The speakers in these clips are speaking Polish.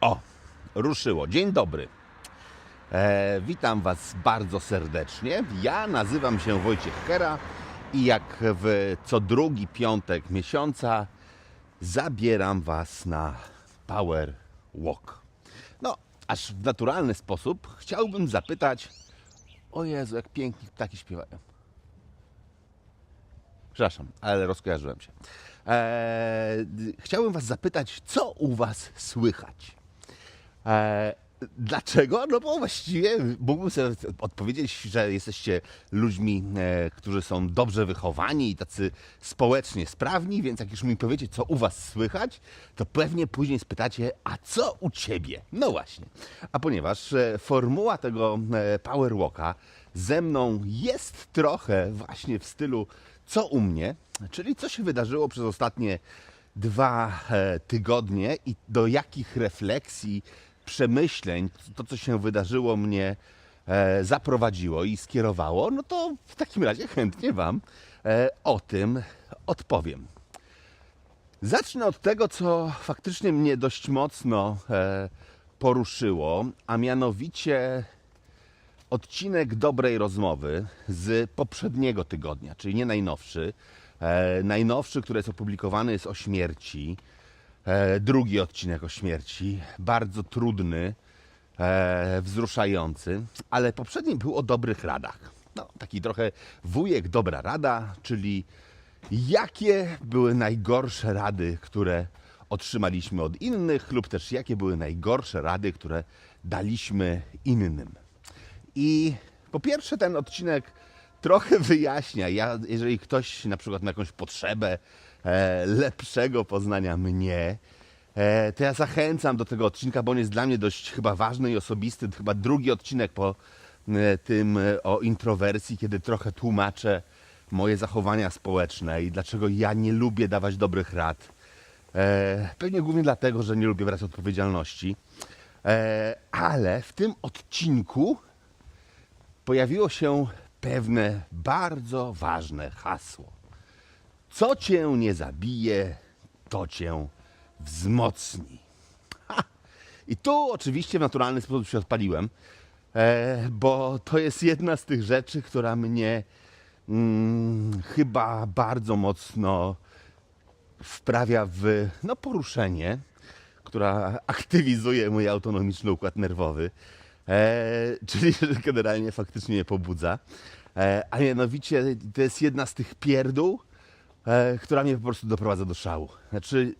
O, ruszyło. Dzień dobry. E, witam Was bardzo serdecznie. Ja nazywam się Wojciech Kera i jak w co drugi piątek miesiąca zabieram Was na Power Walk. No, aż w naturalny sposób chciałbym zapytać, o Jezu, jak pięknie ptaki śpiewają. Przepraszam, ale rozkojarzyłem się. Eee, Was zapytać, co u Was słychać? Eee, dlaczego? No bo właściwie mógłbym sobie odpowiedzieć, że jesteście ludźmi, e, którzy są dobrze wychowani i tacy społecznie sprawni, więc jak już mi powiecie, co u Was słychać, to pewnie później spytacie, a co u Ciebie? No właśnie. A ponieważ e, formuła tego e, Power Walka ze mną jest trochę właśnie w stylu co u mnie, czyli co się wydarzyło przez ostatnie dwa e, tygodnie i do jakich refleksji, przemyśleń to, co się wydarzyło, mnie e, zaprowadziło i skierowało, no to w takim razie chętnie Wam e, o tym odpowiem. Zacznę od tego, co faktycznie mnie dość mocno e, poruszyło, a mianowicie odcinek dobrej rozmowy z poprzedniego tygodnia, czyli nie najnowszy. E, najnowszy, który jest opublikowany, jest o śmierci. E, drugi odcinek o śmierci, bardzo trudny, e, wzruszający, ale poprzedni był o dobrych radach. No, taki trochę wujek dobra rada, czyli jakie były najgorsze rady, które otrzymaliśmy od innych, lub też jakie były najgorsze rady, które daliśmy innym. I po pierwsze, ten odcinek trochę wyjaśnia. Ja, jeżeli ktoś na przykład ma jakąś potrzebę lepszego poznania mnie, e, to ja zachęcam do tego odcinka, bo on jest dla mnie dość chyba ważny i osobisty. Chyba drugi odcinek po e, tym e, o introwersji, kiedy trochę tłumaczę moje zachowania społeczne i dlaczego ja nie lubię dawać dobrych rad. E, pewnie głównie dlatego, że nie lubię brać odpowiedzialności. E, ale w tym odcinku pojawiło się pewne bardzo ważne hasło. Co cię nie zabije, to cię wzmocni. Ha! I tu oczywiście w naturalny sposób się odpaliłem, e, bo to jest jedna z tych rzeczy, która mnie mm, chyba bardzo mocno wprawia w no, poruszenie, która aktywizuje mój autonomiczny układ nerwowy, e, czyli generalnie faktycznie mnie pobudza. E, a mianowicie to jest jedna z tych pierdół, e, która mnie po prostu doprowadza do szału. Znaczy,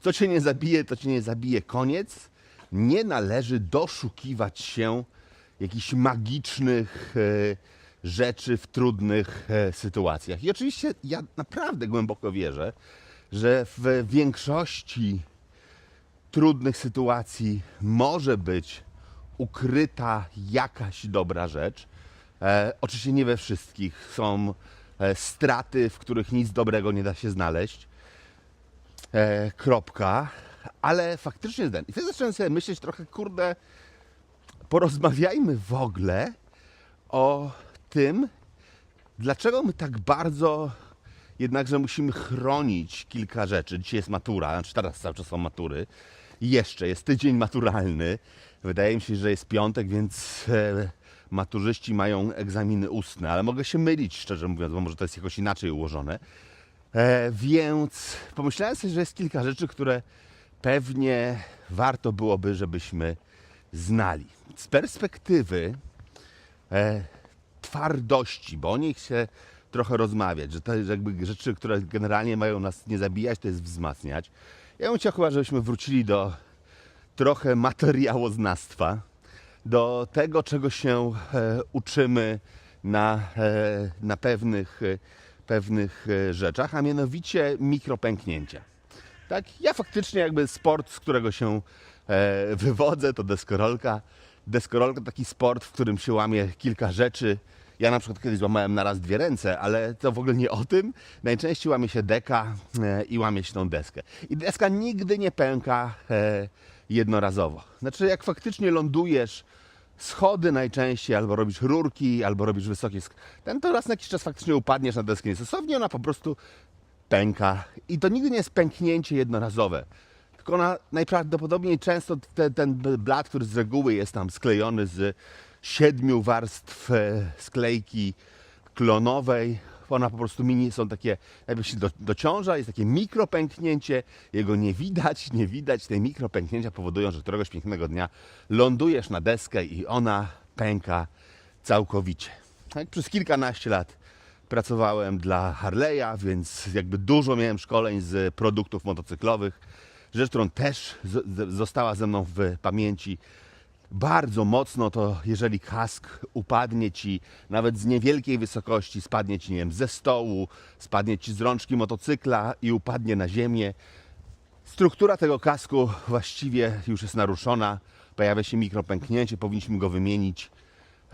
co cię nie zabije, to cię nie zabije, koniec. Nie należy doszukiwać się jakichś magicznych e, rzeczy w trudnych e, sytuacjach. I oczywiście ja naprawdę głęboko wierzę, że w większości trudnych sytuacji może być ukryta jakaś dobra rzecz. E, oczywiście nie we wszystkich. Są straty, w których nic dobrego nie da się znaleźć. E, kropka. Ale faktycznie ten. I wtedy zacząłem sobie myśleć trochę, kurde, porozmawiajmy w ogóle o tym, dlaczego my tak bardzo jednakże musimy chronić kilka rzeczy. Dzisiaj jest matura, znaczy teraz cały czas są matury. Jeszcze jest tydzień maturalny. Wydaje mi się, że jest piątek, więc e, maturzyści mają egzaminy ustne, ale mogę się mylić, szczerze mówiąc, bo może to jest jakoś inaczej ułożone. E, więc pomyślałem sobie, że jest kilka rzeczy, które pewnie warto byłoby, żebyśmy znali. Z perspektywy e, twardości, bo o nich się trochę rozmawiać, że to jakby rzeczy, które generalnie mają nas nie zabijać, to jest wzmacniać. Ja bym chciał chyba, żebyśmy wrócili do trochę materiałoznawstwa, do tego, czego się e, uczymy na, e, na pewnych, e, pewnych rzeczach, a mianowicie mikropęknięcia. Tak, ja faktycznie jakby sport, z którego się wywodzę, to deskorolka. Deskorolka to taki sport, w którym się łamie kilka rzeczy. Ja na przykład kiedyś złamałem na raz dwie ręce, ale to w ogóle nie o tym. Najczęściej łamie się deka i łamie się tą deskę. I deska nigdy nie pęka jednorazowo. Znaczy jak faktycznie lądujesz schody najczęściej, albo robisz rurki, albo robisz wysokie sk- ten to raz na jakiś czas faktycznie upadniesz na deskę niestosownie, ona po prostu pęka. I to nigdy nie jest pęknięcie jednorazowe. tylko ona najprawdopodobniej często te, ten blat, który z reguły jest tam sklejony z siedmiu warstw e, sklejki klonowej, ona po prostu mini są takie, jakby się do, dociąża, jest takie mikropęknięcie, jego nie widać, nie widać. Te mikropęknięcia powodują, że któregoś pięknego dnia lądujesz na deskę i ona pęka całkowicie. Tak, przez kilkanaście lat pracowałem dla Harley'a, więc jakby dużo miałem szkoleń z produktów motocyklowych. Rzecz, którą też została ze mną w pamięci bardzo mocno, to jeżeli kask upadnie ci nawet z niewielkiej wysokości, spadnie ci, nie wiem, ze stołu, spadnie ci z rączki motocykla i upadnie na ziemię, struktura tego kasku właściwie już jest naruszona, pojawia się mikropęknięcie, powinniśmy go wymienić,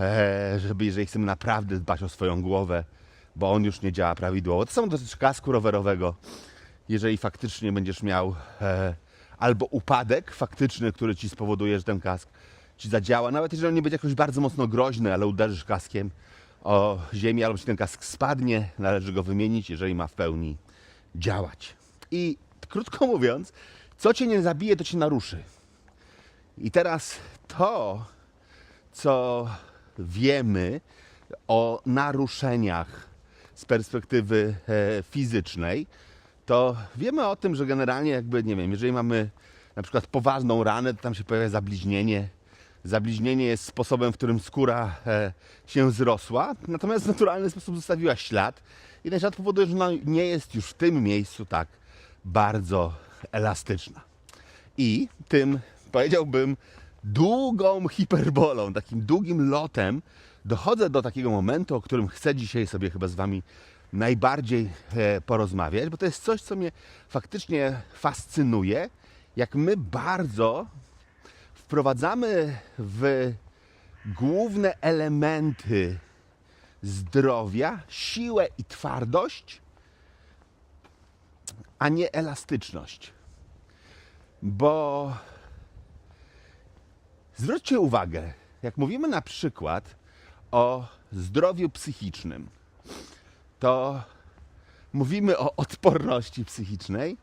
e, żeby jeżeli chcemy naprawdę dbać o swoją głowę, bo on już nie działa prawidłowo. To samo dotyczy kasku rowerowego. Jeżeli faktycznie będziesz miał e, albo upadek faktyczny, który ci spowoduje, że ten kask ci zadziała, nawet jeżeli on nie będzie jakoś bardzo mocno groźny, ale uderzysz kaskiem o ziemię, albo ci ten kask spadnie, należy go wymienić, jeżeli ma w pełni działać. I krótko mówiąc, co cię nie zabije, to cię naruszy. I teraz to, co wiemy o naruszeniach z perspektywy e, fizycznej, to wiemy o tym, że generalnie jakby, nie wiem, jeżeli mamy na przykład poważną ranę, to tam się pojawia zabliźnienie. Zabliźnienie jest sposobem, w którym skóra e, się zrosła, natomiast w naturalny sposób zostawiła ślad i ten ślad powoduje, że ona nie jest już w tym miejscu tak bardzo elastyczna. I tym, powiedziałbym, długą hiperbolą, takim długim lotem dochodzę do takiego momentu, o którym chcę dzisiaj sobie chyba z Wami najbardziej e, porozmawiać, bo to jest coś, co mnie faktycznie fascynuje, jak my bardzo wprowadzamy w główne elementy zdrowia siłę i twardość, a nie elastyczność. Bo zwróćcie uwagę, jak mówimy na przykład o zdrowiu psychicznym, to mówimy o odporności psychicznej,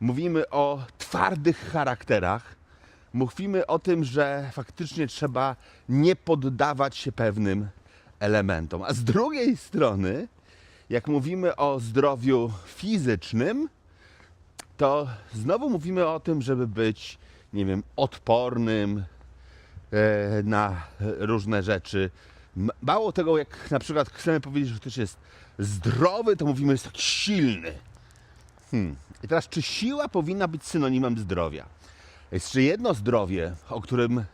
mówimy o twardych charakterach, mówimy o tym, że faktycznie trzeba nie poddawać się pewnym elementom. A z drugiej strony, jak mówimy o zdrowiu fizycznym, to znowu mówimy o tym, żeby być, nie wiem, odpornym e, na różne rzeczy. Mało tego, jak na przykład chcemy powiedzieć, że ktoś jest zdrowy, to mówimy, że jest silny. Hmm. I teraz, czy siła powinna być synonimem zdrowia? Jeszcze jedno zdrowie, o którym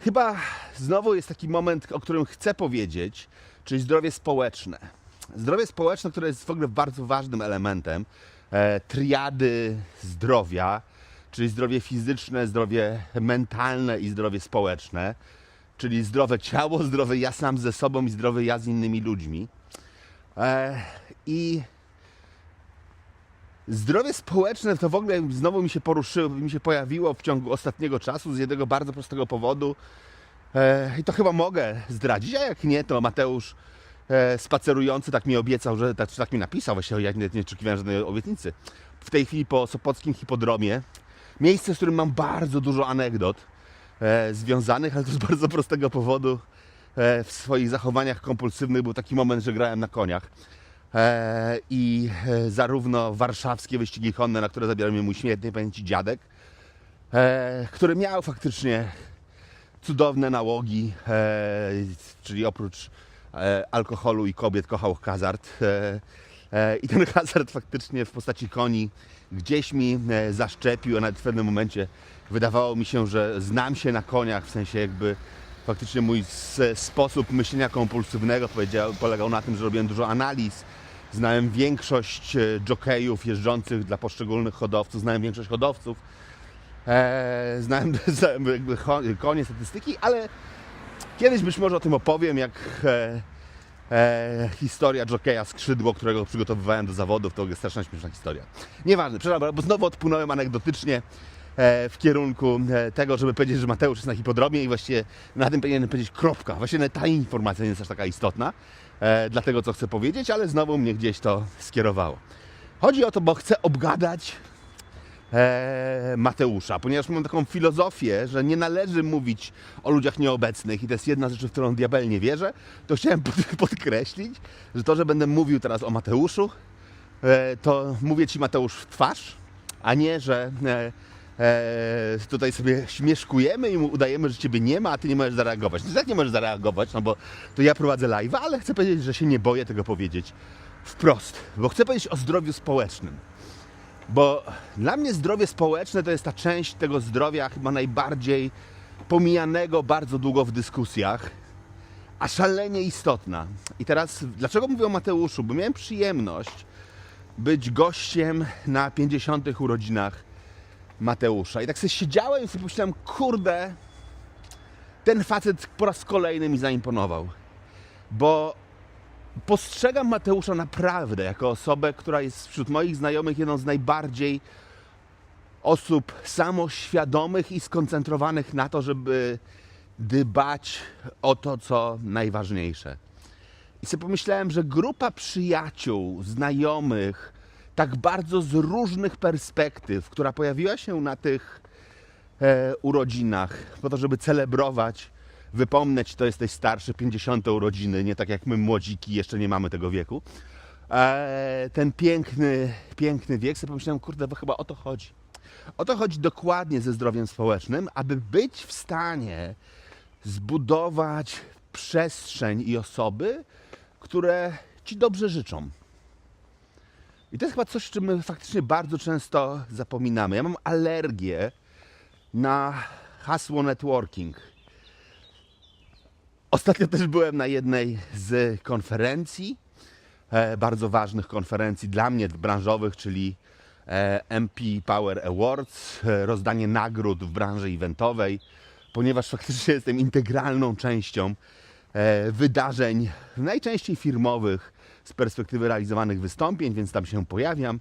chyba znowu jest taki moment, o którym chcę powiedzieć, czyli zdrowie społeczne. Zdrowie społeczne, które jest w ogóle bardzo ważnym elementem e, triady zdrowia, czyli zdrowie fizyczne, zdrowie mentalne i zdrowie społeczne, czyli zdrowe ciało, zdrowy ja sam ze sobą i zdrowy ja z innymi ludźmi. E, I Zdrowie społeczne to w ogóle znowu mi się poruszyło, mi się pojawiło w ciągu ostatniego czasu z jednego bardzo prostego powodu. E, I to chyba mogę zdradzić, a jak nie, to Mateusz e, spacerujący tak mi obiecał, że tak, tak mi napisał, właśnie ja nie, nie oczekiwałem żadnej obietnicy. W tej chwili po Sopockim Hipodromie, miejsce, z którym mam bardzo dużo anegdot e, związanych, ale to z bardzo prostego powodu. E, w swoich zachowaniach kompulsywnych był taki moment, że grałem na koniach. E, I e, zarówno warszawskie wyścigi konne, na które zabierał mnie mój śmiertnej pamięci dziadek, e, który miał faktycznie cudowne nałogi, czyli oprócz alkoholu i kobiet kochał hazard. I ten hazard faktycznie w postaci koni gdzieś mi zaszczepił, a nawet w pewnym momencie wydawało mi się, że znam się na koniach, w sensie jakby faktycznie mój sposób myślenia kompulsywnego polegał na tym, że robiłem dużo analiz, znałem większość e, jokejów jeżdżących dla poszczególnych hodowców, znałem większość hodowców, e, znałem, znałem konie, statystyki, ale kiedyś być może o tym opowiem, jak e, e, historia jokeja skrzydło, którego przygotowywałem do zawodów, to jest straszna śmieszna historia. Nieważne, przepraszam, bo znowu odpłynąłem anegdotycznie w kierunku e, tego, żeby powiedzieć, że Mateusz jest na hipodromie i właściwie na tym powinienem powiedzieć kropka. Właściwie ta informacja nie jest aż taka istotna e, dla tego, co chcę powiedzieć, ale znowu mnie gdzieś to skierowało. Chodzi o to, bo chcę obgadać e, Mateusza, ponieważ mam taką filozofię, że nie należy mówić o ludziach nieobecnych i to jest jedna rzecz, w którą diabelnie wierzę, to chciałem pod, podkreślić, że to, że będę mówił teraz o Mateuszu, e, to mówię Ci Mateusz w twarz, a nie, że e, tutaj sobie śmieszkujemy i mu udajemy, że Ciebie nie ma, a Ty nie możesz zareagować. No jak nie możesz zareagować, no bo to ja prowadzę live, ale chcę powiedzieć, że się nie boję tego powiedzieć wprost, bo chcę powiedzieć o zdrowiu społecznym. Bo dla mnie zdrowie społeczne to jest ta część tego zdrowia chyba najbardziej pomijanego bardzo długo w dyskusjach, a szalenie istotna. I teraz, dlaczego mówię o Mateuszu? Bo miałem przyjemność być gościem na 50. urodzinach Mateusza. I tak sobie siedziałem i sobie pomyślałem, kurde, ten facet po raz kolejny mi zaimponował. Bo postrzegam Mateusza naprawdę jako osobę, która jest wśród moich znajomych jedną z najbardziej osób samoświadomych i skoncentrowanych na to, żeby dbać o to, co najważniejsze. I sobie pomyślałem, że grupa przyjaciół, znajomych, tak bardzo z różnych perspektyw, która pojawiła się na tych e, urodzinach, po to, żeby celebrować, wypomnieć, to jesteś starszy, 50 urodziny, nie tak jak my młodziki, jeszcze nie mamy tego wieku. E, ten piękny, piękny wiek, sobie pomyślałem, kurde, bo chyba o to chodzi. O to chodzi dokładnie ze zdrowiem społecznym, aby być w stanie zbudować przestrzeń i osoby, które ci dobrze życzą. I to jest chyba coś, czym my faktycznie bardzo często zapominamy. Ja mam alergię na hasło networking. Ostatnio też byłem na jednej z konferencji, e, bardzo ważnych konferencji dla mnie branżowych, czyli e, MP Power Awards, e, rozdanie nagród w branży eventowej, ponieważ faktycznie jestem integralną częścią wydarzeń, najczęściej firmowych, z perspektywy realizowanych wystąpień, więc tam się pojawiam.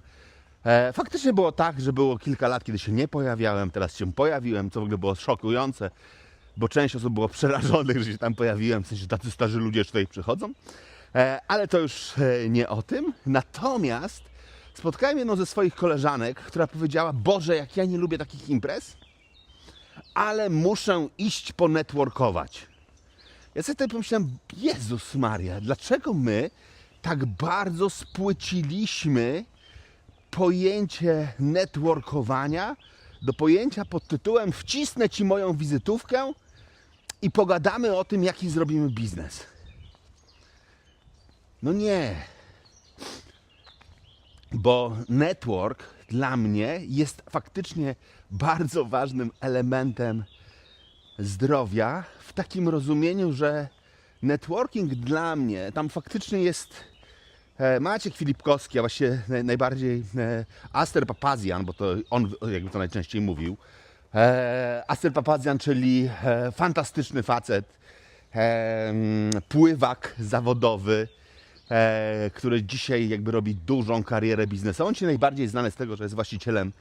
E, faktycznie było tak, że było kilka lat, kiedy się nie pojawiałem, teraz się pojawiłem, co w ogóle było szokujące, bo część osób było przerażonych, że się tam pojawiłem, w sensie tacy starzy ludzie już tutaj przychodzą. E, ale to już e, nie o tym. Natomiast spotkałem jedną ze swoich koleżanek, która powiedziała: Boże, jak ja nie lubię takich imprez, ale muszę iść ponetworkować. Ja sobie tutaj pomyślałem, Jezus Maria, dlaczego my tak bardzo spłyciliśmy pojęcie networkowania do pojęcia pod tytułem wcisnę ci moją wizytówkę i pogadamy o tym, jaki zrobimy biznes. No nie. Bo network dla mnie jest faktycznie bardzo ważnym elementem zdrowia w takim rozumieniu, że networking dla mnie tam faktycznie jest Maciek Filipkowski, a właściwie naj- najbardziej e, Aster Papazjan, bo to on jakby to najczęściej mówił. E, Aster Papazjan, czyli e, fantastyczny facet, e, pływak zawodowy, e, który dzisiaj jakby robi dużą karierę biznesową. On się najbardziej znany z tego, że jest właścicielem,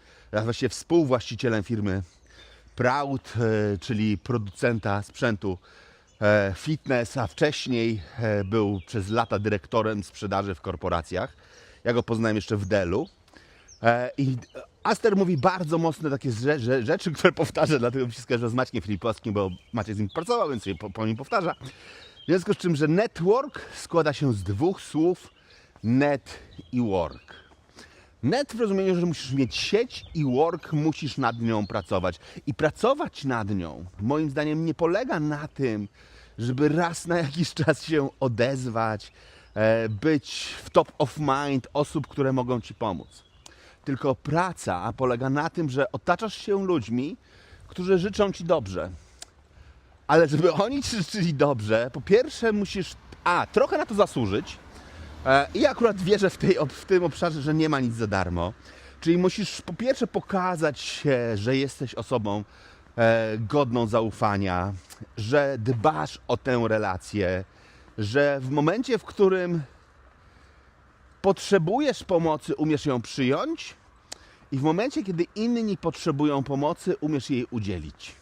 właściwie współwłaścicielem firmy Proud, e, czyli producenta sprzętu e, fitness, a wcześniej e, był przez lata dyrektorem sprzedaży w korporacjach. Ja go poznałem jeszcze w Delu. E, I Aster mówi bardzo mocne takie rze- rze- rzeczy, które powtarza, dlatego się skojarzyło z Maćkiem Filipowskim, bo Maciek z nim pracował, więc je po, po nim powtarza. W związku z czym, że network składa się z dwóch słów net i work. Net w rozumieniu, że musisz mieć sieć i work, musisz nad nią pracować. I pracować nad nią, moim zdaniem, nie polega na tym, żeby raz na jakiś czas się odezwać, e, być w top of mind osób, które mogą ci pomóc. Tylko praca polega na tym, że otaczasz się ludźmi, którzy życzą ci dobrze. Ale żeby oni ci życzyli dobrze, po pierwsze musisz, a, trochę na to zasłużyć, I akurat wierzę w, tej, w tym obszarze, że nie ma nic za darmo. Czyli musisz po pierwsze pokazać się, że jesteś osobą e, godną zaufania, że dbasz o tę relację, że w momencie, w którym potrzebujesz pomocy, umiesz ją przyjąć i w momencie, kiedy inni potrzebują pomocy, umiesz jej udzielić.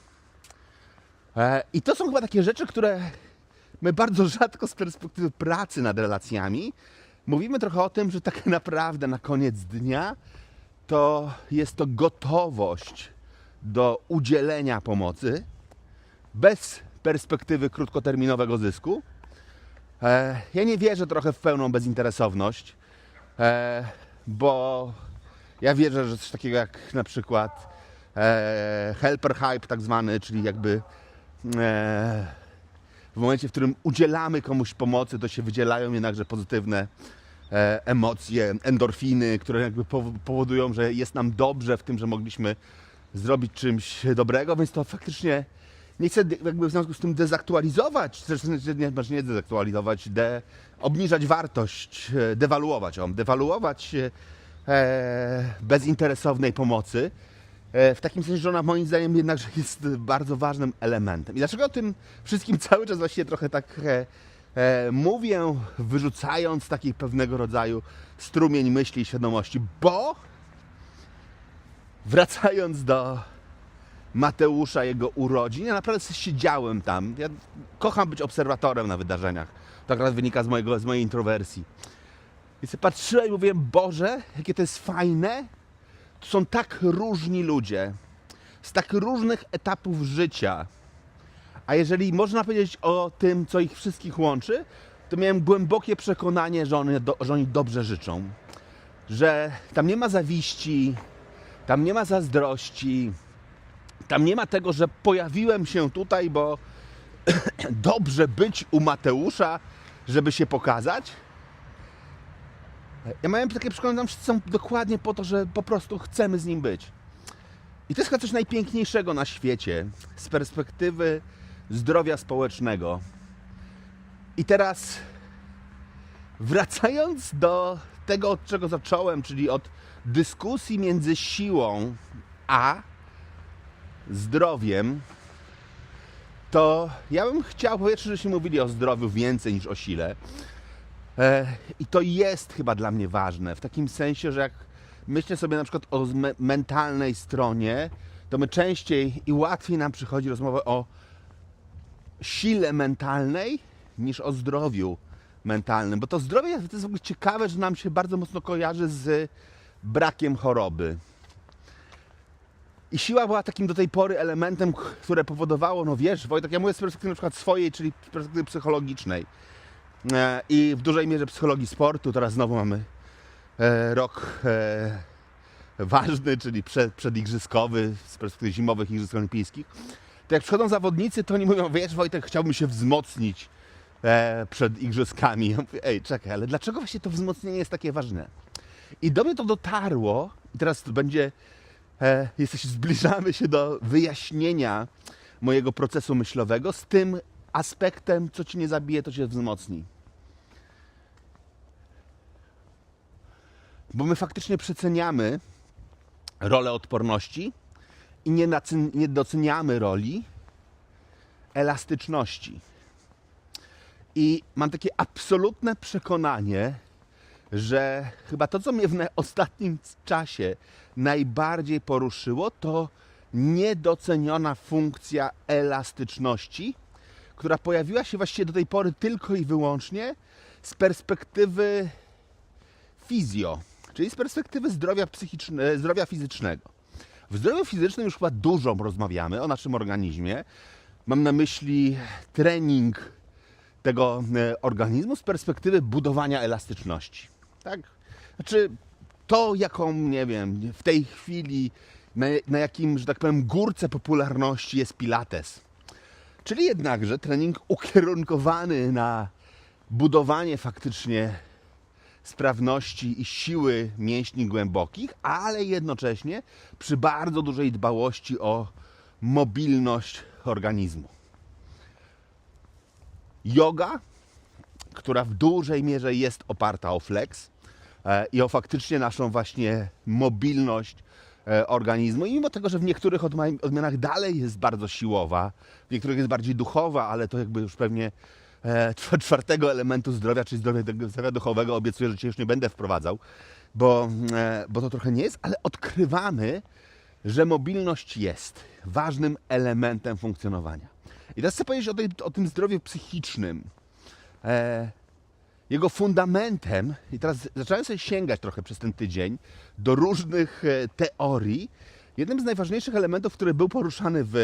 E, I to są chyba takie rzeczy, które my bardzo rzadko z perspektywy pracy nad relacjami mówimy trochę o tym, że tak naprawdę na koniec dnia to jest to gotowość do udzielenia pomocy bez perspektywy krótkoterminowego zysku. E, ja nie wierzę trochę w pełną bezinteresowność, e, bo ja wierzę, że coś takiego jak na przykład e, helper hype tak zwany, czyli jakby w momencie, w którym udzielamy komuś pomocy, to się wydzielają jednakże pozytywne e, emocje, endorfiny, które jakby pow- powodują, że jest nam dobrze w tym, że mogliśmy zrobić czymś dobrego, więc to faktycznie nie chcę jakby w związku z tym dezaktualizować, nie, znaczy nie dezaktualizować, de, obniżać wartość, e, dewaluować ją, dewaluować e, bezinteresownej pomocy, E, W takim sensie, że ona moim zdaniem jednakże jest bardzo ważnym elementem. I dlaczego o tym wszystkim cały czas właściwie trochę tak e, e, mówię, wyrzucając taki pewnego rodzaju strumień myśli i świadomości? Bo wracając do Mateusza, jego urodzin, ja naprawdę siedziałem tam. Ja kocham być obserwatorem na wydarzeniach. To akurat wynika z, mojego, z mojej introwersji. I sobie patrzyłem i mówiłem, Boże, jakie to jest fajne, są tak różni ludzie z tak różnych etapów życia. A jeżeli można powiedzieć o tym, co ich wszystkich łączy, to miałem głębokie przekonanie, że, one, że oni dobrze życzą. Że tam nie ma zawiści, tam nie ma zazdrości, tam nie ma tego, że pojawiłem się tutaj, bo dobrze być u Mateusza, żeby się pokazać. Ja miałem takie przekonanie, że wszyscy są dokładnie po to, że po prostu chcemy z nim być. I to jest chyba coś najpiękniejszego na świecie z perspektywy zdrowia społecznego. I teraz wracając do tego, od czego zacząłem, czyli od dyskusji między siłą a zdrowiem, to ja bym chciał, po pierwsze, żebyśmy mówili o zdrowiu więcej niż o sile. E, I to jest chyba dla mnie ważne, w takim sensie, że jak myślę sobie na przykład o me- mentalnej stronie, to my częściej i łatwiej nam przychodzi rozmowa o sile mentalnej niż o zdrowiu mentalnym, bo to zdrowie to jest w ogóle ciekawe, że nam się bardzo mocno kojarzy z brakiem choroby. I siła była takim do tej pory elementem, które powodowało, no wiesz, Wojtek, ja mówię z perspektywy na przykład swojej, czyli z perspektywy psychologicznej. E, I w dużej mierze psychologii sportu. Teraz znowu mamy e, rok e, ważny, czyli przed, przedigrzyskowy z perspektywy zimowych Igrzysk Olimpijskich. To jak przychodzą zawodnicy, to oni mówią, wiesz Wojtek, chciałbym się wzmocnić przed igrzyskami. Ja mówię, ej, czekaj, ale dlaczego właśnie to wzmocnienie jest takie ważne? I do mnie to dotarło i teraz to będzie, e, jesteś, zbliżamy się do wyjaśnienia mojego procesu myślowego z tym aspektem, co ci nie zabije, to cię wzmocni. Bo my faktycznie przeceniamy rolę odporności i nie, nie doceniamy roli elastyczności. I mam takie absolutne przekonanie, że chyba to, co mnie w ostatnim czasie najbardziej poruszyło, to niedoceniona funkcja elastyczności, która pojawiła się właściwie do tej pory tylko i wyłącznie z perspektywy fizjo, czyli z perspektywy zdrowia, psychiczne, zdrowia fizycznego. W zdrowiu fizycznym już chyba dużo rozmawiamy o naszym organizmie. Mam na myśli trening tego e, organizmu z perspektywy budowania elastyczności. Tak? Znaczy, to jaką, nie wiem, w tej chwili, na, na jakim, że tak powiem, górce popularności jest Pilates. Czyli jednakże trening ukierunkowany na budowanie faktycznie sprawności i siły mięśni głębokich, ale jednocześnie przy bardzo dużej dbałości o mobilność organizmu. Yoga, która w dużej mierze jest oparta o flex e, i o faktycznie naszą właśnie mobilność e, organizmu. I mimo tego, że w niektórych odmianach dalej jest bardzo siłowa, w niektórych jest bardziej duchowa, ale to jakby już pewnie czwartego elementu zdrowia, czyli zdrowia, zdrowia duchowego, obiecuję, że Cię już nie będę wprowadzał, bo, e, bo to trochę nie jest, ale odkrywamy, że mobilność jest ważnym elementem funkcjonowania. I teraz chcę powiedzieć o, tej, o tym zdrowiu psychicznym. E, jego fundamentem, i teraz zacząłem sobie sięgać trochę przez ten tydzień do różnych e, teorii. Jednym z najważniejszych elementów, który był poruszany w,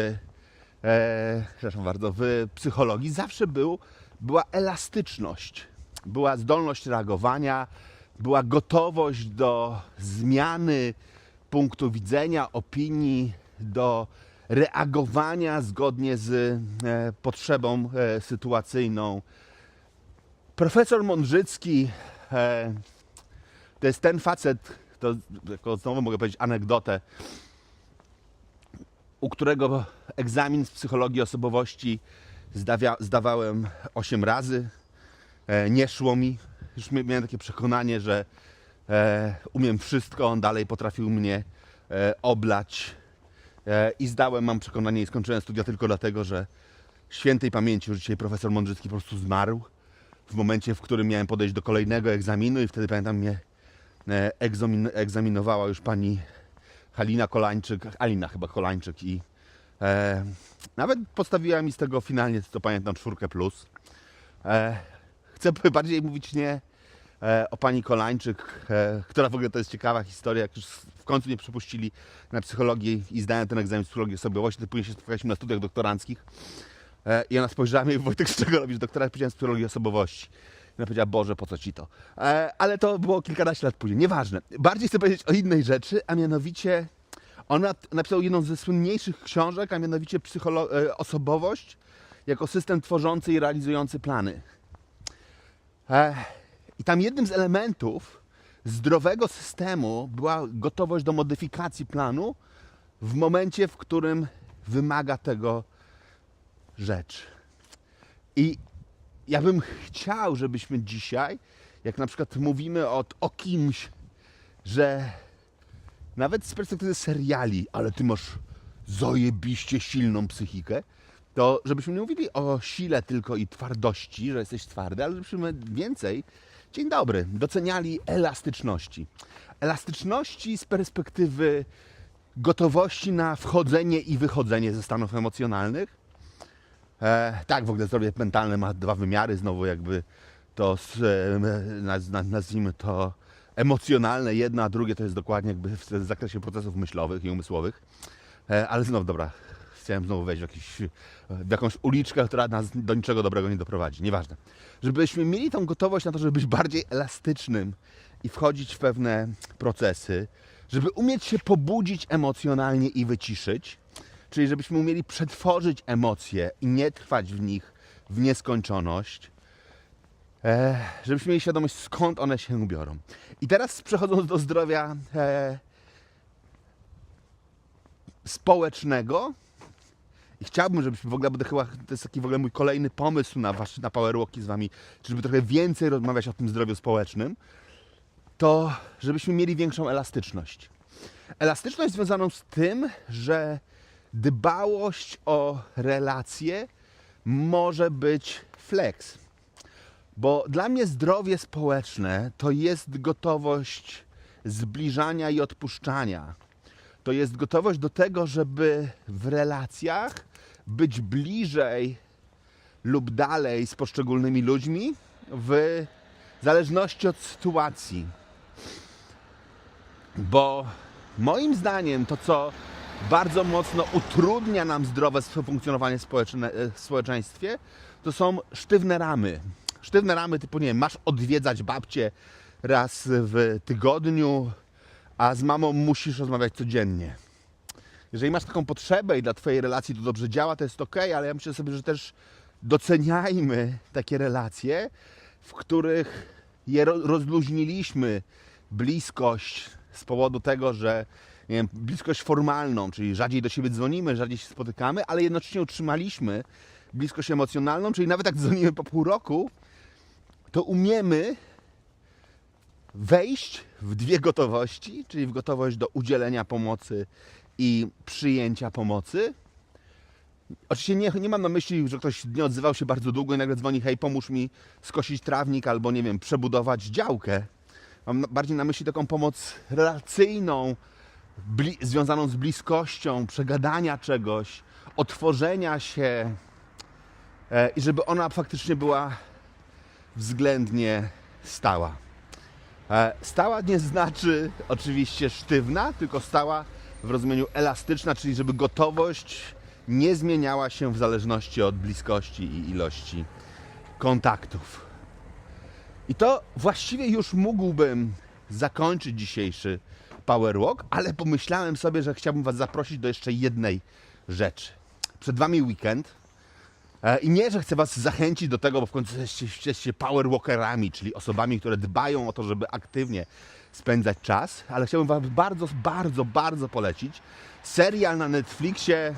e, bardzo, w psychologii, zawsze był, była elastyczność. Była zdolność reagowania, była gotowość do zmiany punktu widzenia, opinii, do reagowania zgodnie z e, potrzebą e, sytuacyjną. Profesor Mądrzycki e, to jest ten facet, to znowu mogę powiedzieć anegdotę, u którego egzamin z psychologii osobowości zdawia, zdawałem 8 razy. E, nie szło mi. Już mia- miałem takie przekonanie, że e, umiem wszystko. On dalej potrafił mnie e, oblać. E, I zdałem, mam przekonanie, i skończyłem studia tylko dlatego, że świętej pamięci już dzisiaj profesor Mądrzycki po prostu zmarł w momencie, w którym miałem podejść do kolejnego egzaminu i wtedy pamiętam mnie e, egzamin, egzaminowała już pani Halina Kolańczyk, Alina chyba Kolańczyk i e, nawet postawiła mi z tego finalnie, to pamiętam, czwórkę plus. E, chcę bardziej mówić nie e, o pani Kolańczyk, e, która w ogóle to jest ciekawa historia, jak już w końcu mnie przepuścili na psychologię i zdałem ten egzamin z psychologii osobowości, to później się spotkaliśmy na studiach doktoranckich e, i ona spojrzała mi, Wojtek, z czego robisz doktorat? Powiedziałem z psychologii osobowości. I ona powiedziała, Boże, po co ci to? E, ale to było kilkanaście lat później, nieważne. Bardziej chcę powiedzieć o innej rzeczy, a mianowicie ona napisała jedną ze słynniejszych książek, a mianowicie e, osobowość jako system tworzący i realizujący plany. I tam jednym z elementów zdrowego systemu była gotowość do modyfikacji planu w momencie, w którym wymaga tego rzecz. I ja bym chciał, żebyśmy dzisiaj, jak na przykład mówimy o kimś, że nawet z perspektywy seriali, ale ty masz zajebiście silną psychikę, to żebyśmy nie mówili o sile tylko i twardości, że jesteś twardy, ale żebyśmy więcej, dzień dobry, doceniali elastyczności. Elastyczności z perspektywy gotowości na wchodzenie i wychodzenie ze stanów emocjonalnych. E, tak, w ogóle zdrowie mentalne ma dwa wymiary, znowu jakby to, e, naz- nazwijmy to emocjonalne jedno, a drugie to jest dokładnie jakby w zakresie procesów myślowych i umysłowych. E, ale znowu, dobra, chciałem znowu wejść w, jakiś, w jakąś uliczkę, która nas do niczego dobrego nie doprowadzi. Nieważne. Żebyśmy mieli tą gotowość na to, żeby być bardziej elastycznym i wchodzić w pewne procesy, żeby umieć się pobudzić emocjonalnie i wyciszyć, czyli żebyśmy umieli przetworzyć emocje i nie trwać w nich w nieskończoność, e, żebyśmy mieli świadomość, skąd one się biorą. I teraz przechodząc do zdrowia e, społecznego, i chciałbym, żebyśmy w ogóle, bo to chyba to jest taki w ogóle mój kolejny pomysł na, wasz, na Power Walki z Wami, żeby trochę więcej rozmawiać o tym zdrowiu społecznym, to żebyśmy mieli większą elastyczność. Elastyczność związaną z tym, że dbałość o relacje może być flex. Bo dla mnie zdrowie społeczne to jest gotowość zbliżania i odpuszczania. To jest gotowość do tego, żeby w relacjach być bliżej lub dalej z poszczególnymi ludźmi w zależności od sytuacji. Bo moim zdaniem to, co bardzo mocno utrudnia nam zdrowe funkcjonowanie społeczne, e, w społeczeństwie, to są sztywne ramy. Sztywne ramy typu, nie wiem, masz odwiedzać babcię raz w tygodniu, a z mamą musisz rozmawiać codziennie. Jeżeli masz taką potrzebę i dla Twojej relacji to dobrze działa, to jest ok, ale ja myślę sobie, że też doceniajmy takie relacje, w których je ro- rozluźniliśmy bliskość z powodu tego, że nie wiem, bliskość formalną, czyli rzadziej do siebie dzwonimy, rzadziej się spotykamy, ale jednocześnie utrzymaliśmy bliskość emocjonalną, czyli nawet jak dzwonimy po pół roku, to umiemy wejść w dwie gotowości, czyli w gotowość do udzielenia pomocy i przyjęcia pomocy. Oczywiście nie, nie mam na myśli, że ktoś nie odzywał się bardzo długo i nagle dzwoni, hej, pomóż mi skosić trawnik albo, nie wiem, przebudować działkę. Mam bardziej na myśli taką pomoc relacyjną, związaną z bliskością, przegadania czegoś, otworzenia się e, i żeby ona faktycznie była względnie stała. E, Stała nie znaczy oczywiście sztywna, tylko stała w rozumieniu elastyczna, czyli żeby gotowość nie zmieniała się w zależności od bliskości i ilości kontaktów. I to właściwie już mógłbym zakończyć dzisiejszy Power Walk, ale pomyślałem sobie, że chciałbym Was zaprosić do jeszcze jednej rzeczy. Przed Wami weekend. E, I nie, że chcę Was zachęcić do tego, bo w końcu jesteście, jesteście power walkerami, czyli osobami, które dbają o to, żeby aktywnie spędzać czas, ale chciałbym Wam bardzo, bardzo, bardzo polecić serial na Netflixie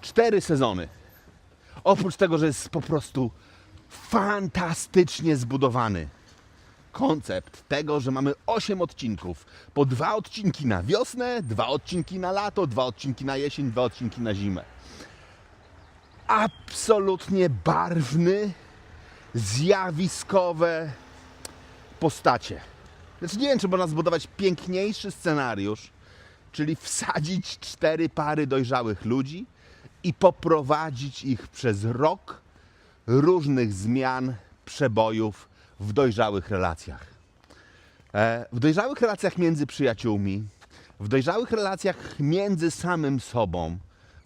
cztery sezony. Oprócz tego, że jest po prostu fantastycznie zbudowany koncept tego, że mamy 8 odcinków. Po dwa odcinki na wiosnę, dwa odcinki na lato, dwa odcinki na jesień, dwa odcinki na zimę. Absolutnie barwny, zjawiskowe postacie. Znaczy nie wiem, czy można zbudować piękniejszy scenariusz, czyli wsadzić cztery pary dojrzałych ludzi i poprowadzić ich przez rok różnych zmian, przebojów w dojrzałych relacjach. E, W dojrzałych relacjach między przyjaciółmi, w dojrzałych relacjach między samym sobą,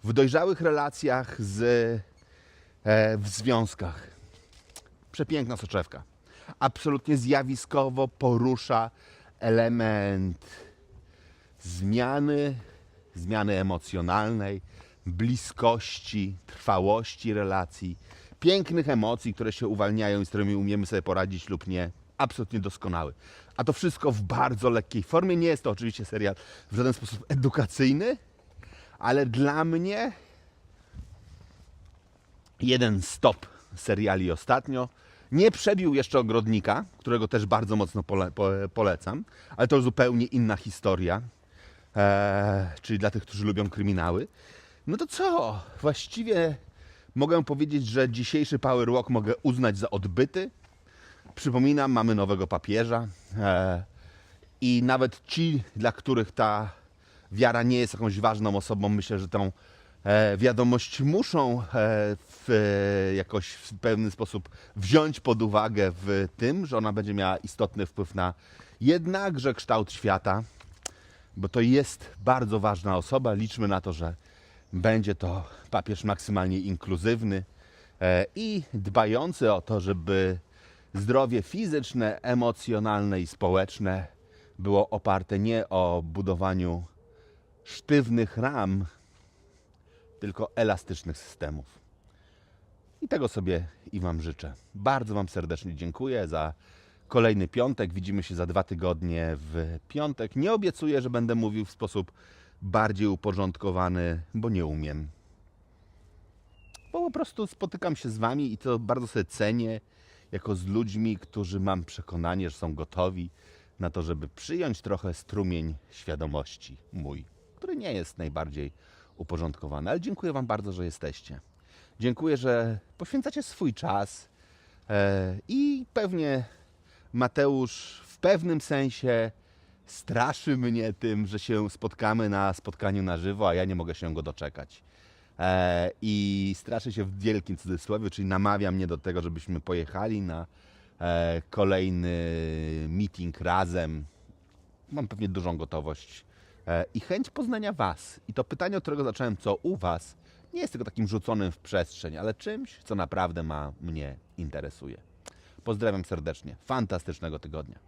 w dojrzałych relacjach z, e, w związkach. Przepiękna soczewka. Absolutnie zjawiskowo porusza element zmiany, zmiany emocjonalnej, bliskości, trwałości relacji, pięknych emocji, które się uwalniają i z którymi umiemy sobie poradzić lub nie. Absolutnie doskonały. A to wszystko w bardzo lekkiej formie. Nie jest to oczywiście serial w żaden sposób edukacyjny, ale dla mnie jeden stop seriali ostatnio. Nie przebił jeszcze Ogrodnika, którego też bardzo mocno pole, po, polecam, ale to zupełnie inna historia, eee, czyli dla tych, którzy lubią kryminały. No to co? Właściwie mogę powiedzieć, że dzisiejszy Power Walk mogę uznać za odbyty. Przypominam, mamy nowego papieża eee, i nawet ci, dla których ta wiara nie jest jakąś ważną osobą, myślę, że tą e, wiadomość muszą e, w, e, jakoś w pewien sposób wziąć pod uwagę w tym, że ona będzie miała istotny wpływ na jednakże kształt świata, bo to jest bardzo ważna osoba. Liczmy na to, że będzie to papież maksymalnie inkluzywny e, i dbający o to, żeby zdrowie fizyczne, emocjonalne i społeczne było oparte nie o budowaniu sztywnych ram, tylko elastycznych systemów. I tego sobie i Wam życzę. Bardzo Wam serdecznie dziękuję za kolejny piątek. Widzimy się za dwa tygodnie w piątek. Nie obiecuję, że będę mówił w sposób bardziej uporządkowany, bo nie umiem. Bo po prostu spotykam się z Wami i to bardzo sobie cenię, jako z ludźmi, którzy mam przekonanie, że są gotowi na to, żeby przyjąć trochę strumień świadomości mój, który nie jest najbardziej uporządkowany. Ale dziękuję Wam bardzo, że jesteście. Dziękuję, że poświęcacie swój czas e, i pewnie Mateusz w pewnym sensie straszy mnie tym, że się spotkamy na spotkaniu na żywo, a ja nie mogę się go doczekać. E, I straszy się w wielkim cudzysłowie, czyli namawia mnie do tego, żebyśmy pojechali na e, kolejny meeting razem. Mam pewnie dużą gotowość i chęć poznania Was. I to pytanie, od którego zacząłem, co u Was, nie jest tylko takim rzuconym w przestrzeń, ale czymś, co naprawdę ma mnie interesuje. Pozdrawiam serdecznie. Fantastycznego tygodnia.